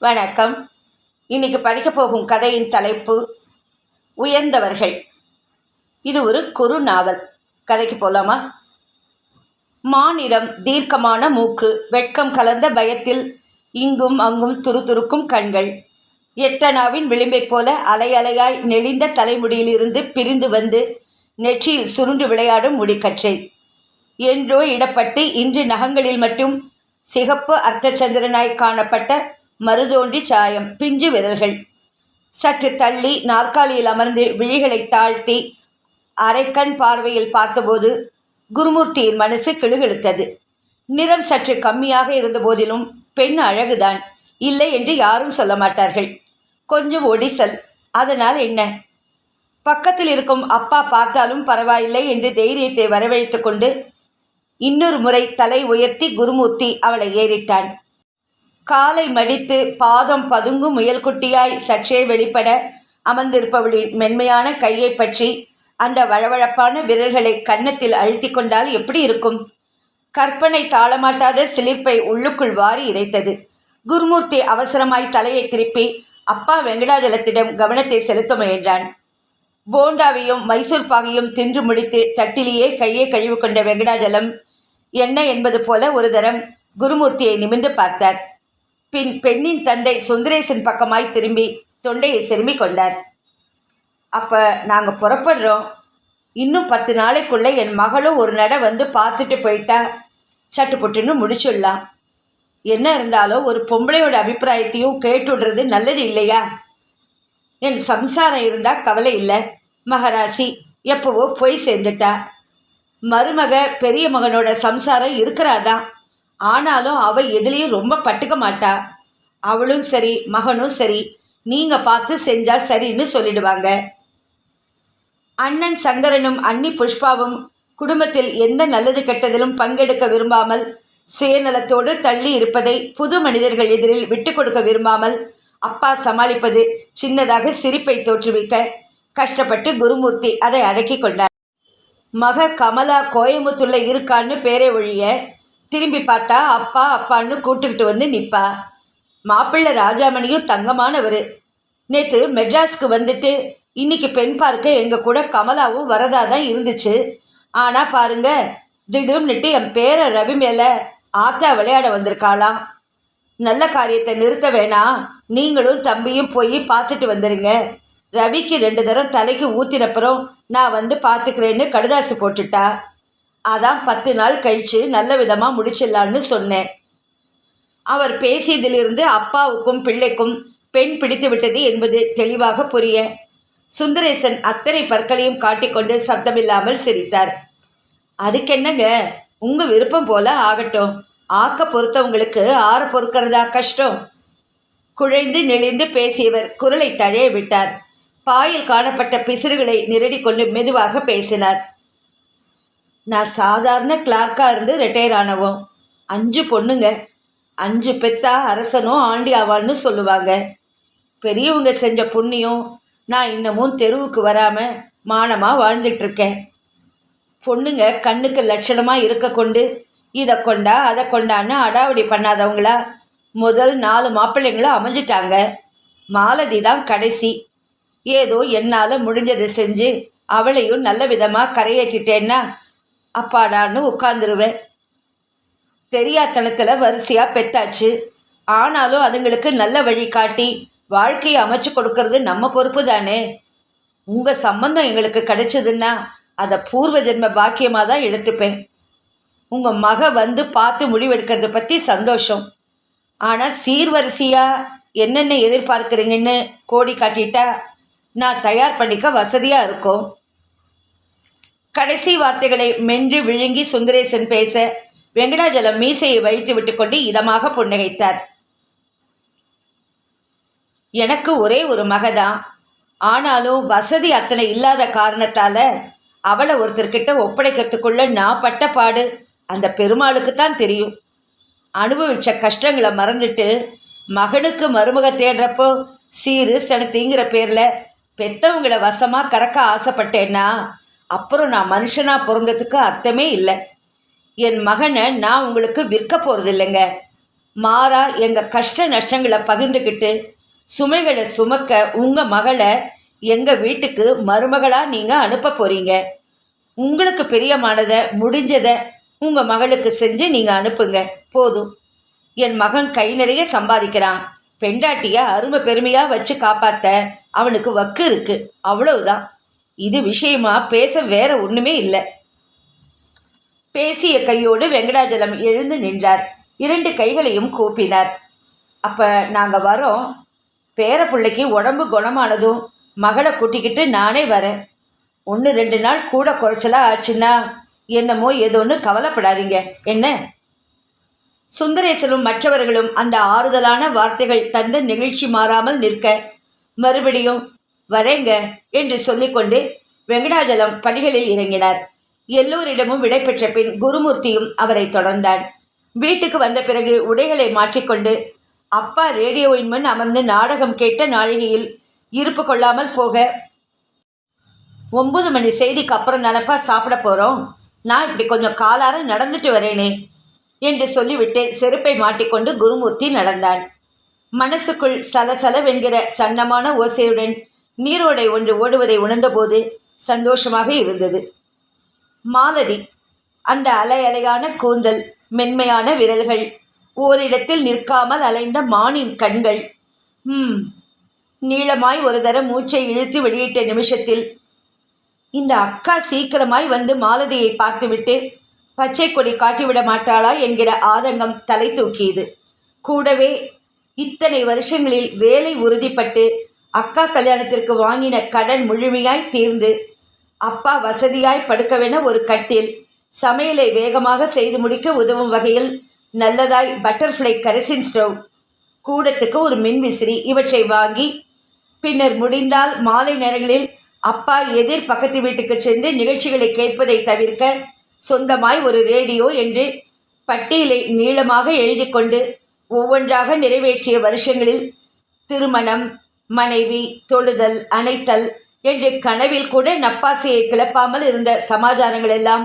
வணக்கம். இன்னைக்கு படிக்கப் போகும் கதையின் தலைப்பு உயர்ந்தவர்கள். இது ஒரு குறு நாவல். கதைக்கு போலாமா? மாநிலம் தீர்க்கமான மூக்கு வெட்கம் கலந்த பயத்தில் இங்கும் அங்கும் துருதுருக்கும் கண்கள். எட்டனாவின் விளிம்பைப் போல அலை அலையாய் நெளிந்த தலைமுடியிலிருந்து பிரிந்து வந்து நெற்றியில் சுருண்டு விளையாடும் முடிக்கற்றை. என்றோ இடப்பட்டு இன்று நகங்களில் மட்டும் சிகப்பு அர்த்தச்சந்திரனாய் காணப்பட்ட மருதோண்டி சாயம் பிஞ்சு விரல்கள். சற்று தள்ளி நாற்காலியில் அமர்ந்து விழிகளை தாழ்த்தி அரைக்கண் பார்வையில் பார்த்தபோது குருமூர்த்தியின் மனசு கிழுகெழுத்தது நிறம் சற்று கம்மியாக இருந்த போதிலும் பெண் அழகுதான் இல்லை என்று யாரும் சொல்ல மாட்டார்கள். கொஞ்சம் ஒடிசல் அதனால் என்ன? பக்கத்தில் இருக்கும் அப்பா பார்த்தாலும் பரவாயில்லை என்று தைரியத்தை வரவழைத்து கொண்டு இன்னொரு முறை தலை உயர்த்தி குருமூர்த்தி அவளை ஏறிட்டான். காலை மடித்து பாதம் பதுங்கும் முயல்குட்டியாய் சற்றே வெளிப்பட அமர்ந்திருப்பவளின் மென்மையான கையை பற்றி அந்த வழவழப்பான விரல்களை கன்னத்தில் அழுத்தி கொண்டால் எப்படி இருக்கும்? கற்பனை தாளமாட்டாத சிலிர்ப்பை உள்ளுக்குள் வாரி இறைத்தது. குருமூர்த்தி அவசரமாய் தலையை திருப்பி அப்பா வெங்கடாஜலத்திடம் கவனத்தை செலுத்த முயன்றான். போண்டாவையும் மைசூர் பாகையும் தின்று முடித்து தட்டிலேயே கையை கழுவி கொண்ட வெங்கடாஜலம் என்ன என்பது போல ஒரு தரம்? குருமூர்த்தியை நிமிர்ந்து பார்த்தார். பின் பெண்ணின் தந்தை சுந்தரேசன் பக்கமாய் திரும்பி தொண்டையை செருமிக் கொண்டார். அப்போ நாங்கள் புறப்படுறோம். இன்னும் பத்து நாளைக்குள்ளே என் மகளும் ஒரு நட வந்து பார்த்துட்டு போயிட்டா சட்டு புட்டுன்னு முடிச்சிடலாம். என்ன இருந்தாலும் ஒரு பொம்பளையோட அபிப்பிராயத்தையும் கேட்டுடுறது நல்லது இல்லையா? என் சம்சாரம் இருந்தால் கவலை இல்லை. மகராசி எப்போவோ போய் சேர்ந்துட்டா. மருமக பெரிய மகனோட சம்சாரம் இருக்கிறாதான். ஆனாலும் அவ எதுலேயும் ரொம்ப பட்டுக்க மாட்டா. அவளும் சரி மகனும் சரி நீங்கள் பார்த்து செஞ்சா சரின்னு சொல்லிடுவாங்க. அண்ணன் சங்கரனும் அன்னி புஷ்பாவும் குடும்பத்தில் எந்த நல்லது கெட்டதிலும் பங்கெடுக்க விரும்பாமல் சுயநலத்தோடு தள்ளி இருப்பதை புது மனிதர்கள் எதிரில் விட்டு கொடுக்க விரும்பாமல் அப்பா சமாளிப்பது சின்னதாக சிரிப்பை தோற்றுவிக்க கஷ்டப்பட்டு குருமூர்த்தி அதை அடக்கி கொண்டார். மக கமலா கோயம்புத்தூரில் இருக்கான்னு பேரே ஒழிய திரும்பி பார்த்தா அப்பா அப்பான்னு கூட்டுக்கிட்டு வந்து நிற்பா மாப்பிள்ளை ராஜாமணியும் தங்கமானவர். நேற்று மெட்ராஸ்க்கு வந்துட்டு இன்னைக்கு பெண் பார்க்க எங்கள் கூட கமலாவும் வரதா தான் இருந்துச்சு. ஆனால் பாருங்க திடீர்னுட்டு என் பேரை ரவி மேலே ஆத்தா விளையாட வந்திருக்காளாம். நல்ல காரியத்தை நிறுத்த வேணாம் நீங்களும் தம்பியும் போய் பார்த்துட்டு வந்துடுங்க ரவிக்கு ரெண்டு தரம் தலைக்கு ஊத்தினப்புறம் நான் வந்து பார்த்துக்கிறேன்னு கடுதாசு போட்டுட்டா. அதான் பத்து நாள் கழித்து நல்ல விதமாக முடிச்சிடலான்னு சொன்னேன். அவர் பேசியதிலிருந்து அப்பாவுக்கும் பிள்ளைக்கும் பெண் பிடித்து விட்டது என்பது தெளிவாக புரிய சுந்தரேசன் அத்தனை பற்களையும் காட்டிக்கொண்டு சப்தமில்லாமல் சிரித்தார். அதுக்கென்னங்க? உங்கள் விருப்பம் போல ஆகட்டும். ஆக்க பொறுத்தவங்களுக்கு ஆற பொறுக்கிறதா கஷ்டம்? குழைந்து நெளிந்து பேசியவர் குரலை தழைய விட்டார். பாயில் காணப்பட்ட பிசிறுகளை நிரடி கொண்டு மெதுவாக பேசினார். நான் சாதாரண கிளார்க்காக இருந்து ரிட்டையர் ஆனவோம் அஞ்சு பொண்ணுங்க. அஞ்சு பெத்தா அரசனும் ஆண்டி ஆவான்னு சொல்லுவாங்க. பெரியவங்க செஞ்ச புண்ணியம் நான் இன்னமும் தெருவுக்கு வராமல் மானமாக வாழ்ந்துட்டுருக்கேன் பொண்ணுங்க கண்ணுக்கு லட்சணமாக இருக்க கொண்டு இதை கொண்டா அதை கொண்டான்னு அடாவடி பண்ணாதவங்களா முதல் நாலு மாப்பிள்ளைங்களும் அமைஞ்சிட்டாங்க. மாலதி தான் கடைசி. ஏதோ என்னால் முடிஞ்சதை செஞ்சு அவளையும் நல்ல விதமாக கரையேற்றிட்டேன்னா அப்பாடான்னு உட்காந்துருவேன் தெரியாத்தனத்தில் வரிசையாக பெத்தாச்சு. ஆனாலும் அதுங்களுக்கு நல்ல வழி காட்டி வாழ்க்கையை அமைச்சு கொடுக்கறது நம்ம பொறுப்பு தானே. உங்கள் சம்பந்தம் எங்களுக்கு கிடைச்சதுன்னா அதை பூர்வ ஜென்ம பாக்கியமாக தான் எடுத்துப்பேன். உங்கள் மக வந்து பார்த்து முடிவெடுக்கிறத பற்றி சந்தோஷம். ஆனால் சீர்வரிசையாக என்னென்ன எதிர்பார்க்குறீங்கன்னு கோடி காட்டிட்டா நான் தயார் பண்ணிக்க வசதியாக இருக்கும். கடைசி வார்த்தைகளை மென்று விழுங்கி சுந்தரேசன் பேச வெங்கடாஜலம் மீசையை வைத்து விட்டுக்கொண்டு இதமாக புன்னகைத்தார். எனக்கு ஒரே ஒரு மகதான். ஆனாலும் வசதி அத்தனை இல்லாத காரணத்தால் அவளை ஒருத்தர்கிட்ட ஒப்படைக்கிறதுக்குள்ள நான் பட்ட பாடு அந்த பெருமாளுக்கு தான் தெரியும். அனுபவிச்ச கஷ்டங்களை மறந்துட்டு மகனுக்கு மருமக தேடுறப்போ சீரு சனத்திங்கிற பேரில் பெத்தவங்களை வசமாக கறக்க ஆசைப்பட்டேன்னா அப்புறம் நான் மனுஷனாக பிறந்ததுக்கு அர்த்தமே இல்லை. என் மகனை நான் உங்களுக்கு விற்க போகிறதில்லைங்க மாறா எங்கள் கஷ்ட நஷ்டங்களை பகிர்ந்துக்கிட்டு சுமைகளை சுமக்க உங்கள் மகளை எங்கள் வீட்டுக்கு மருமகளாக நீங்கள் அனுப்ப போகிறீங்க உங்களுக்கு பிரியமானதை முடிஞ்சதை உங்கள் மகளுக்கு செஞ்சு நீங்கள் அனுப்புங்க. போதும். என் மகன் கை நிறைய சம்பாதிக்கிறான். பெண்டாட்டியை அருமை பெருமையாக வச்சு காப்பாற்ற அவனுக்கு வக்கு இருக்குது அவ்வளவுதான். இது விஷயமா? பேச வேற ஒன்றுமே இல்லை. பேசிய கையோடு வெங்கடாஜலம் எழுந்து நின்றார். இரண்டு கைகளையும் கூப்பினார். அப்போ நாங்கள் வரோம். பேர பிள்ளைக்கு உடம்பு குணமானதும் மகளை கூட்டிக்கிட்டு நானே வரேன். ஒன்று ரெண்டு நாள் கூட குறைச்சலா ஆச்சுன்னா என்னமோ ஏதோன்னு கவலைப்படாதீங்க. என்ன? சுந்தரேசனும் மற்றவர்களும் அந்த ஆறுதலான வார்த்தைகள் தந்த நிகழ்ச்சி மாறாமல் நிற்க மறுபடியும் வரேங்க என்று சொல்லிக்கொண்டு வெங்கடாஜலம் படிகளில் இறங்கினார். எல்லோரிடமும் விடை பெற்ற பின் குருமூர்த்தியும் அவரை தொடர்ந்தான். வீட்டுக்கு வந்த பிறகு உடைகளை மாற்றிக்கொண்டு அப்பா ரேடியோவின் முன் அமர்ந்து நாடகம் கேட்ட நாழிகையில் இருப்பு கொள்ளாமல் போக ஒன்பது மணி செய்திக்கு அப்புறம் தானப்பா சாப்பிட போகிறோம் நான் இப்படி கொஞ்சம் காலார நடந்துட்டு வரேனே என்று சொல்லிவிட்டு செருப்பை மாட்டிக்கொண்டு குருமூர்த்தி நடந்தான். மனசுக்குள் சலசலவென்கிற சன்னமான ஓசையுடன் நீரோடை ஒன்று ஓடுவதை உணர்ந்தபோது சந்தோஷமாக இருந்தது. மாலதி அந்த அலை அலையான கூந்தல் மென்மையான விரல்கள் ஓரிடத்தில் நிற்காமல் அலைந்த மானின் கண்கள். ம் நீளமாய் ஒரு தரம் மூச்சை இழுத்து வெளியிட்ட நிமிஷத்தில் இந்த அக்கா சீக்கிரமாய் வந்து மாலதியை பார்த்துவிட்டு பச்சை கொடி காட்டிவிட மாட்டாளா என்கிற ஆதங்கம் தலை தூக்கியது. கூடவே இத்தனை வருஷங்களில் வேலை உறுதிப்பட்டு அக்கா கல்யாணத்திற்கு வாங்கின கடன் முழுமையாய் தீர்ந்து அப்பா வசதியாய் படுக்கவென ஒரு கட்டில் சமையலை வேகமாக செய்து முடிக்க உதவும் வகையில் நல்லதாய் பட்டர்ஃப்ளை கரிசின் ஸ்டவ் கூடத்துக்கு ஒரு மின்விசிறி இவற்றை வாங்கி பின்னர் முடிந்தால் மாலை நேரங்களில் அப்பா எதிர் பக்கத்து வீட்டுக்கு சென்று நிகழ்ச்சிகளை கேட்பதை தவிர்க்க சொந்தமாய் ஒரு ரேடியோ என்று பட்டியலை நீளமாக எழுதி கொண்டு ஒவ்வொன்றாக நிறைவேற்றிய வருஷங்களில் திருமணம் மனைவி தொழுதல் அணைத்தல் என்று கனவில் கூட நப்பாசையை கிளப்பாமல் இருந்த சமாச்சாரங்கள் எல்லாம்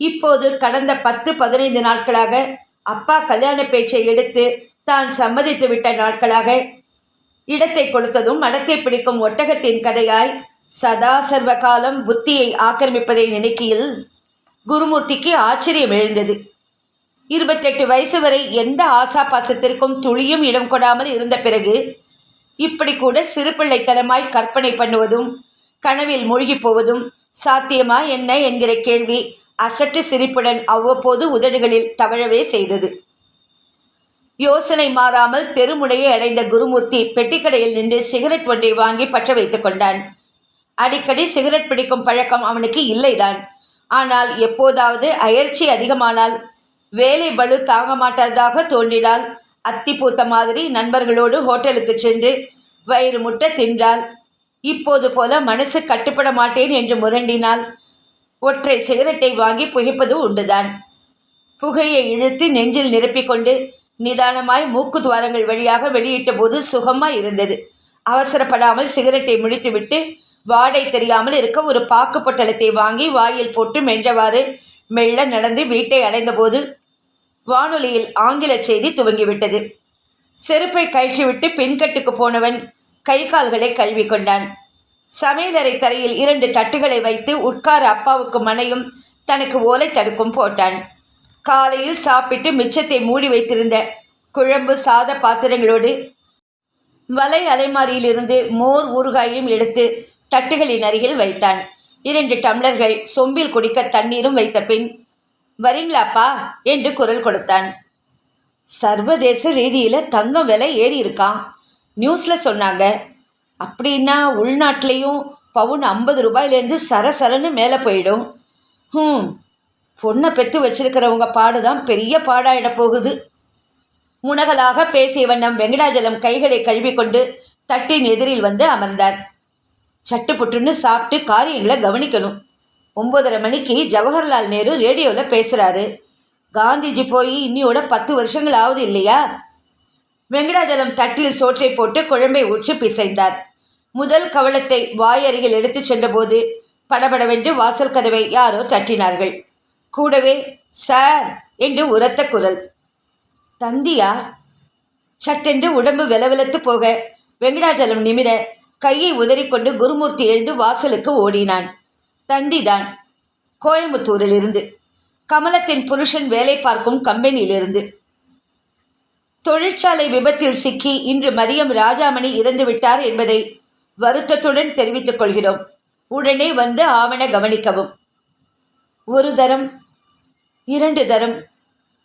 இப்போது கடந்த பத்து பதினைந்து நாட்களாக அப்பா கல்யாண பேச்சை எடுத்து தான் சம்மதித்து விட்ட நாட்களாக இடத்தை கொடுத்ததும் மனத்தை பிடிக்கும் ஒட்டகத்தின் கதையாய் சதா சர்வ காலம் புத்தியை ஆக்கிரமிப்பதை நினைக்கையில் குருமூர்த்திக்கு ஆச்சரியம் எழுந்தது. இருபத்தெட்டு வயசு வரை எந்த ஆசா பாசத்திற்கும் துளியும் இடம் கொடாமல் இருந்த பிறகு இப்படி கூட சிறுபிள்ளைத்தனமாய் கற்பனை பண்ணுவதும் கனவில் மூழ்கி போவதும் சாத்தியமா என்ன என்கிற கேள்வி அசட்டு சிரிப்புடன் அவ்வப்போது உதடுகளில் தவழவே செய்தது. யோசனை மாறாமல் தெருமுனையை அடைந்த குருமூர்த்தி பெட்டிக்கடையில் நின்று சிகரெட் ஒன்றை வாங்கி பற்ற வைத்துக் கொண்டான். அடிக்கடி சிகரெட் பிடிக்கும் பழக்கம் அவனுக்கு இல்லைதான். ஆனால் எப்போதாவது அயற்சி அதிகமானால் வேலை பளு தாங்க மாட்டதாக தோன்றினால் அத்தி பூத்த மாதிரி நண்பர்களோடு ஹோட்டலுக்கு சென்று வயிறு முட்ட தின்றாள். இப்போது போல மனசு கட்டுப்பட மாட்டேன் என்று முரண்டினால் ஒற்றை சிகரெட்டை வாங்கி புகைப்பது உண்டுதான். புகையை இழுத்து நெஞ்சில் நிரப்பிக்கொண்டு நிதானமாய் மூக்கு துவாரங்கள் வழியாக வெளியிட்ட போது சுகமாக இருந்தது. அவசரப்படாமல் சிகரெட்டை முடித்துவிட்டு வாடை தெரியாமல் இருக்க ஒரு பாக்கு பொட்டலத்தை வாங்கி வாயில் போட்டு மென்றவாறு மெல்ல நடந்து வீட்டை அடைந்தபோது வானொலியில் ஆங்கில செய்தி துவங்கிவிட்டது. செருப்பை கழற்றிவிட்டு பின்கட்டுக்கு போனவன் கை கால்களை கழுவி கொண்டான் சமையலறை தரையில் இரண்டு தட்டுகளை வைத்து உட்கார அப்பாவுக்கு மனையும் தனக்கு ஓலை தடுக்கும் போட்டான். காலையில் சாப்பிட்டு மிச்சத்தை மூடி வைத்திருந்த குழம்பு சாத பாத்திரங்களோடு வலை அலைமாரியிலிருந்து மோர் ஊறுகாயும் எடுத்து தட்டுகளின் அருகில் வைத்தான். இரண்டு டம்ளர்கள் சொம்பில் குடிக்க தண்ணீரும் வைத்த பின் வரீங்களாப்பா? என்று குரல் கொடுத்தான். சர்வதேச ரீதியில் தங்கம் விலை ஏறி இருக்கான் நியூஸில் சொன்னாங்க. அப்படின்னா உள்நாட்டிலையும் பவுன் ஐம்பது ரூபாயிலேருந்து சரசரன்னு மேலே போயிடும். ஹம் பொண்ணை பெற்று வச்சிருக்கிறவங்க பாடு தான் பெரிய பாடாயிட போகுது. முனகலாக பேசிய வண்ணம் வெங்கடாஜலம் கைகளை கழுவிக்கொண்டு தட்டின் எதிரில் வந்து அமர்ந்தார். சட்டு புட்டுன்னு சாப்பிட்டு காரியங்களை கவனிக்கணும். ஒம்பதரை மணிக்கு ஜவஹர்லால் நேரு ரேடியோவில் பேசுகிறாரு காந்திஜி போய் இன்னியோட பத்து வருஷங்கள் ஆகுது இல்லையா? வெங்கடாஜலம் தட்டில் சோற்றை போட்டு குழம்பை ஊற்றி பிசைந்தார். முதல் கவளத்தை வாயருகில் எடுத்துச் சென்றபோது படபடவென்று வாசல் கதவை யாரோ தட்டினார்கள். கூடவே சார் என்று உரத்த குரல். தந்தியா? சட்டென்று உடம்பு வெலவெலத்து போக. வெங்கடாஜலம் நிமிர கையை உதறிக்கொண்டு குருமூர்த்தி எழுந்து வாசலுக்கு ஓடினான். தந்திதான் கோயம்புத்தூரிலிருந்து. கமலத்தின் புருஷன் வேலை பார்க்கும் கம்பெனியிலிருந்து. தொழிற்சாலை விபத்தில் சிக்கி இன்று மதியம் ராஜாமணி இறந்துவிட்டார் என்பதை வருத்தத்துடன் தெரிவித்துக் கொள்கிறோம். உடனே வந்து ஆவண கவனிக்கவும். ஒரு தரம் இரண்டு தரம்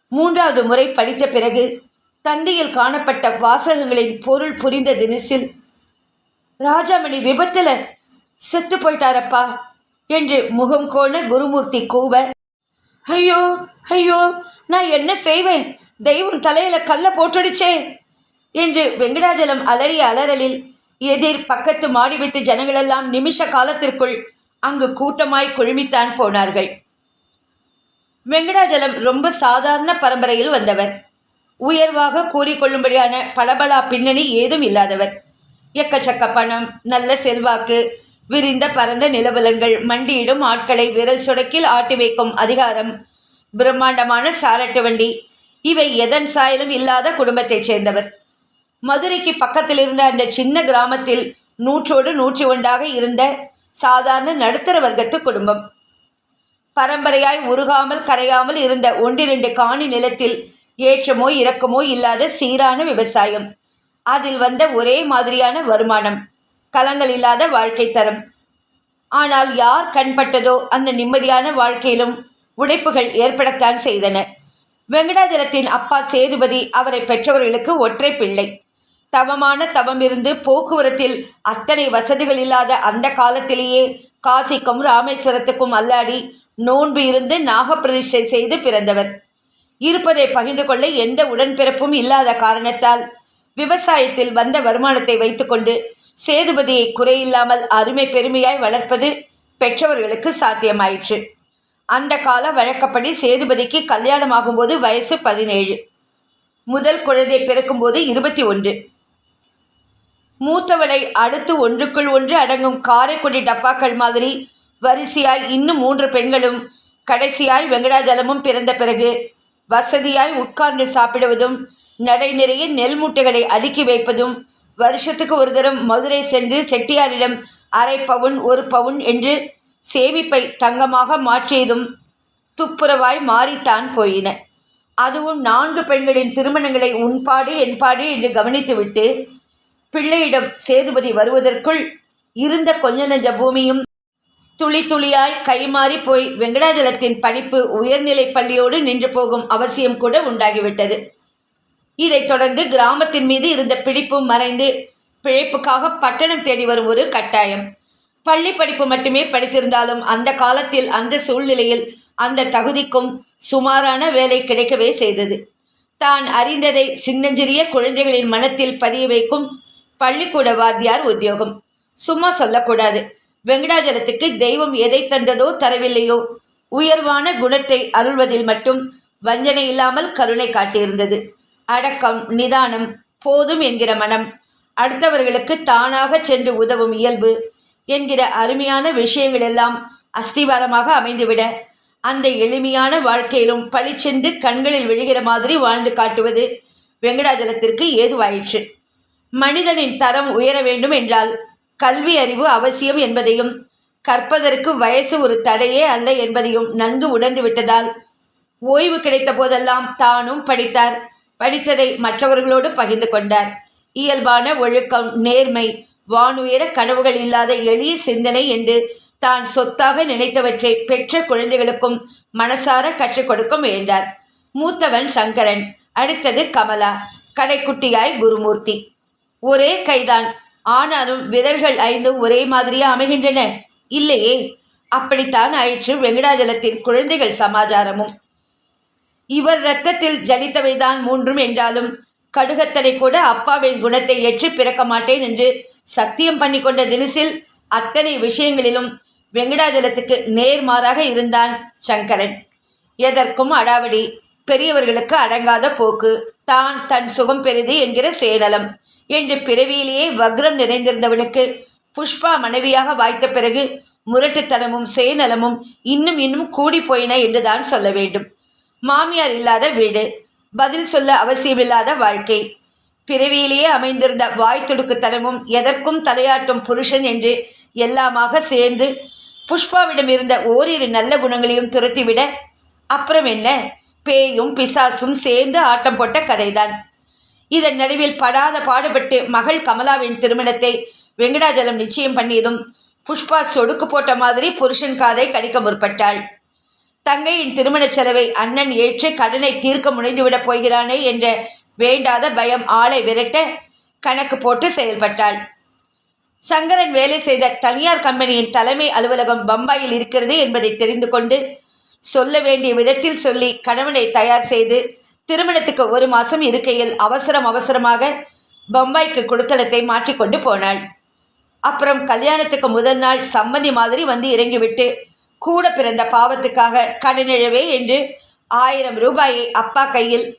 மூன்றாவது முறை படித்த பிறகு தந்தையில் காணப்பட்ட வாசகங்களின் பொருள் புரிந்த தினசில் ராஜாமணி விபத்தில் செத்து போயிட்டாரப்பா. என்று முகம் கோண குருமூர்த்தி கூவ ஐயோ ஐயோ நான் என்ன செய்வேன்? தெய்வம் தலையில கல்ல போட்டுடுச்சே! என்று வெங்கடாஜலம் அலறிய அலறலில் எதிர் பக்கத்து மாடிவிட்டு ஜனங்களெல்லாம் நிமிஷ காலத்திற்குள் அங்கு கூட்டமாய் குழுமித்தான் போனார்கள். வெங்கடாஜலம் ரொம்ப சாதாரண பரம்பரையில் வந்தவர். உயர்வாக கூறிக்கொள்ளும்படியான பளபளா பின்னணி ஏதும் இல்லாதவர். எக்கச்சக்க பணம் நல்ல செல்வாக்கு விரிந்த பரந்த நிலவலங்கள் மண்டியிடும் ஆட்களை விரல் சுடக்கில் ஆட்டி வைக்கும் அதிகாரம். பிரம்மாண்டமான சாரட்டு வண்டி. இவை எதன் சாயலும் இல்லாத குடும்பத்தைச் சேர்ந்தவர். மதுரைக்கு பக்கத்தில் இருந்த அந்த சின்ன கிராமத்தில் நூற்றோடு நூற்றி ஒன்றாக இருந்த சாதாரண நடுத்தர வர்க்கத்து குடும்பம். பரம்பரையாய் உருகாமல் கரையாமல் இருந்த ஒன்றிரண்டு காணி நிலத்தில் ஏற்றமோ இறக்கமோ இல்லாத சீரான விவசாயம். அதில் வந்த ஒரே மாதிரியான வருமானம். கலங்கள் இல்லாத வாழ்க்கை தரம். ஆனால் யார் கண்பட்டதோ அந்த நிம்மதியான வாழ்க்கையிலும் உடைப்புகள் ஏற்படத்தான் செய்தன. வெங்கடாஜலத்தின் அப்பா சேதுபதி அவரை பெற்றவர்களுக்கு ஒற்றை பிள்ளை. தவமான தவம் இருந்து போக்குவரத்தில் அத்தனை வசதிகள் இல்லாத அந்த காலத்திலேயே காசிக்கும் ராமேஸ்வரத்துக்கும் அல்லாடி நோன்பு இருந்து நாகப்பிரதிஷ்டை செய்து பிறந்தவர். இருப்பதை பகிர்ந்து கொள்ள எந்த உடன்பிறப்பும் இல்லாத காரணத்தால் விவசாயத்தில் வந்த வருமானத்தை வைத்துக்கொண்டு சேதுபதியை குறையில்லாமல் அருமை பெருமையாய் வளர்ப்பது பெற்றவர்களுக்கு சாத்தியமாயிற்று. அந்த கால வழக்கப்படி சேதுபதிக்கு கல்யாணமாகும்போது வயசு பதினேழு. முதல் குழந்தை பிறக்கும்போது இருபத்தி ஒன்று. மூத்தவளை அடுத்து ஒன்றுக்குள் ஒன்று அடங்கும் காரைக்குடி டப்பாக்கள் மாதிரி வரிசையாய் இன்னும் மூன்று பெண்களும் கடைசியாய் வெங்கடாஜலமும் பிறந்த பிறகு வசதியாய் உட்கார்ந்து சாப்பிடுவதும் நடை நிறைய நெல் மூட்டைகளை அடுக்கி வைப்பதும் வருஷத்துக்கு ஒரு தரம் மதுரை சென்று செட்டியாரிடம் அரை பவுன் ஒரு பவுன் என்று சேமிப்பை தங்கமாக மாற்றியதும் துப்புரவாய் மாறித்தான் போயின. அதுவும் நான்கு பெண்களின் திருமணங்களை உன்பாடு என்பாடு என்று கவனித்துவிட்டு பிள்ளையிடம் சேதுபதி வருவதற்குள் இருந்த கொஞ்ச நஞ்ச பூமியும் துளி துளியாய் கைமாறி போய் வெங்கடாஜலத்தின் படிப்பு உயர்நிலை பள்ளியோடு நின்று போகும் அவசியம் கூட உண்டாகிவிட்டது. இதைத் தொடர்ந்து கிராமத்தின் மீது இருந்த பிடிப்பும் மறைந்து பிழைப்புக்காக பட்டணம் தேடி வரும் ஒரு கட்டாயம். பள்ளி படிப்பு மட்டுமே படித்திருந்தாலும் அந்த காலத்தில் அந்த சூழ்நிலையில் அந்த தகுதிக்கும் சுமாரான வேலை கிடைக்கவே செய்தது. தான் அறிந்ததை சின்னஞ்சிறிய குழந்தைகளின் மனத்தில் பதிய வைக்கும் பள்ளிக்கூட வாத்தியார் உத்தியோகம். சும்மா சொல்லக்கூடாது. வெங்கடாஜலத்துக்கு தெய்வம் எதை தந்ததோ தரவில்லையோ உயர்வான குணத்தை அருள்வதில் மட்டும் வஞ்சனை இல்லாமல் கருணை காட்டியிருந்தது. அடக்கம் நிதானம் போதும் என்கிற மனம். அடுத்தவர்களுக்கு தானாக சென்று உதவும் இயல்பு என்கிற அருமையான விஷயங்கள் எல்லாம் அஸ்திவாரமாக அமைந்துவிட அந்த எளிமையான வாழ்க்கையிலும் பழிச்சென்று கண்களில் விழுகிற மாதிரி வாழ்ந்து காட்டுவது வெங்கடாஜலத்திற்கு ஏதுவாயிற்று. மனிதனின் தரம் உயர வேண்டும் என்றால் கல்வி அறிவு அவசியம் என்பதையும் கற்பதற்கு வயசு ஒரு தடையே அல்ல என்பதையும் நன்கு உணர்ந்து விட்டதால் ஓய்வு கிடைத்த போதெல்லாம் தானும் படித்தார். படித்ததை மற்றவர்களோடு பகிர்ந்து கொண்டார். இயல்பான ஒழுக்கம் நேர்மை வானுயர கனவுகள் இல்லாத எளிய சிந்தனை என்று தான் சொத்தாக நினைத்தவற்றை பெற்ற குழந்தைகளுக்கும் மனசார கற்றுக் கொடுக்க முயன்றார். மூத்தவன் சங்கரன் அடுத்தது கமலா கடைக்குட்டியாய் குருமூர்த்தி. ஒரே கைதான் ஆனாலும் விரல்கள் ஐந்தும் ஒரே மாதிரியே அமைகின்றன? இல்லையே. அப்படித்தான் ஆயிற்று வெங்கடாஜலத்தின் குழந்தைகள் சமாச்சாரமும். இவர் இரத்தத்தில் ஜனித்தவைதான் மூன்றும் என்றாலும் கடுகத்தனை கூட அப்பாவின் குணத்தை ஏற்று பிறக்க மாட்டேன் என்று சத்தியம் பண்ணி கொண்ட தினசில் அத்தனை விஷயங்களிலும் வெங்கடாஜலத்துக்கு நேர்மாறாக இருந்தான் சங்கரன். எதற்கும் அடாவடி பெரியவர்களுக்கு அடங்காத போக்கு தான் தன் சுகம் பெரிது என்கிற சேனலம் என்று பிறவியிலேயே வக்ரம் நிறைந்திருந்தவனுக்கு புஷ்பா மனைவியாக வாய்த்த பிறகு முரட்டுத்தனமும் சேனலமும் இன்னும் இன்னும் கூடி போயின என்றுதான் சொல்ல வேண்டும். மாமியார் இல்லாத வீடு. பதில் சொல்ல அவசியமில்லாத வாழ்க்கை. பிறவியிலேயே அமைந்திருந்த வாய் துடுக்குத்தனமும் எதற்கும் தலையாட்டும் புருஷன் என்று எல்லாமாக சேர்ந்து புஷ்பாவிடம் இருந்த ஓரிரு நல்ல குணங்களையும் துரத்திவிட அப்புறம் என்ன? பேயும் பிசாசும் சேர்ந்து ஆட்டம் போட்ட கதைதான். இதன் நடுவில் படாத பாடுபட்டு மகள் கமலாவின் திருமணத்தை வெங்கடாஜலம் நிச்சயம் பண்ணியதும் புஷ்பா சொடுக்கு போட்ட மாதிரி புருஷன் காதை கடிக்க முற்பட்டாள். தங்கையின் திருமணச் செலவை அண்ணன் ஏற்று கடனை தீர்க்க முனைந்துவிடப் போகிறானே என்ற வேண்டாத பயம் ஆளை விரட்ட கணக்கு போட்டு செயல்பட்டாள். சங்கரன் வேலை செய்த தனியார் கம்பெனியின் தலைமை அலுவலகம் பம்பாயில் இருக்கிறது என்பதை தெரிந்து கொண்டு சொல்ல வேண்டிய விதத்தில் சொல்லி கணவனை தயார் செய்து திருமணத்துக்கு ஒரு மாதம் இருக்கையில் அவசரம் அவசரமாக பம்பாய்க்கு கொடுத்தளத்தை மாற்றிக்கொண்டு போனாள். அப்புறம் கல்யாணத்துக்கு முதல் நாள் சம்மதி மாதிரி வந்து இறங்கிவிட்டு கூட பிறந்த பாவத்துக்காக கடனிழவே என்று ஆயிரம் ரூபாயை அப்பா கையில்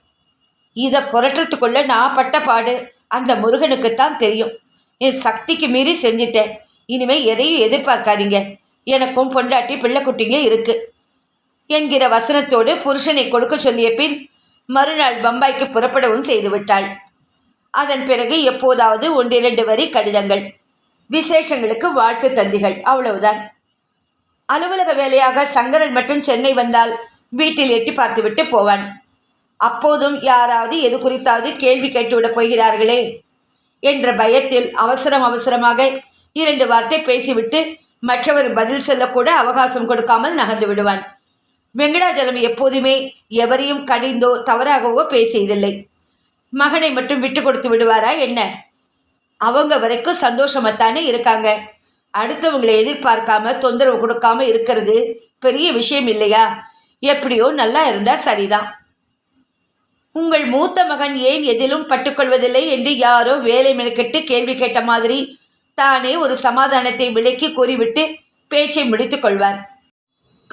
இதை புரட்டுறதுக்குள்ள நான் பட்ட பாடு அந்த முருகனுக்குத்தான் தெரியும். என் சக்திக்கு மீறி செஞ்சிட்டேன். இனிமே எதையும் எதிர்பார்க்காதீங்க. எனக்கும் பொண்டாட்டி பிள்ளைக்குட்டிங்க இருக்கு. என்கிற வசனத்தோடு புருஷனை கொடுக்க சொல்லிய பின் மறுநாள் பம்பாய்க்கு புறப்படவும் செய்துவிட்டாள் அதன் பிறகு எப்போதாவது ஒன்றிரண்டு வரி கடிதங்கள் விசேஷங்களுக்கு வாழ்த்து தந்திகள். அவ்வளவுதான். அலுவலக வேலையாக சங்கரன் மட்டும் சென்னை வந்தால் வீட்டில் எட்டி பார்த்துவிட்டு போவான். அப்போதும் யாராவது எது குறித்தாவது கேள்வி கேட்டுவிடப் போகிறார்களே என்ற பயத்தில் அவசரம் அவசரமாக இரண்டு வார்த்தை பேசிவிட்டு மற்றவர் பதில் சொல்லக்கூட அவகாசம் கொடுக்காமல் நகர்ந்து விடுவான். வெங்கடாஜலம் எப்போதுமே எவரையும் கடிந்தோ தவறாகவோ பேசியதில்லை. மகனை மட்டும் விட்டு கொடுத்து விடுவாரா என்ன? அவங்க வரைக்கும் சந்தோஷமாத்தானே இருக்காங்க. அடுத்தவங்களை எதிர்பார்க்காம தொந்தரவு கொடுக்காம இருக்கிறது பெரிய விஷயம் இல்லையா? எப்படியோ நல்லா இருந்தா சரிதான். உங்கள் மூத்த மகன் ஏன் எதிலும் பட்டுக்கொள்வதில்லை என்று யாரோ வேலை மெனக்கெட்டு கேள்வி கேட்ட மாதிரி தானே ஒரு சமாதானத்தை விலக்கி கூறிவிட்டு பேச்சை முடித்துக் கொள்வார்.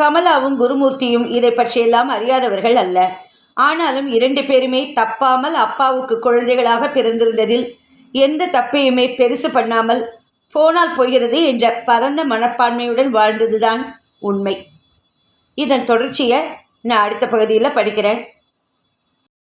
கமலாவும் குருமூர்த்தியும் இதை பற்றியெல்லாம் அறியாதவர்கள் அல்ல. ஆனாலும் இரண்டு பேருமே தப்பாமல் அப்பாவுக்கு குழந்தைகளாக பிறந்திருந்ததில் எந்த தப்பையுமே பெருசு பண்ணாமல் போனால் போகிறது என்ற பரந்த மனப்பான்மையுடன் வாழ்ந்ததுதான் உண்மை. இதன் தொடர்ச்சியை நான் அடுத்த பகுதியில் படிக்கிறேன்.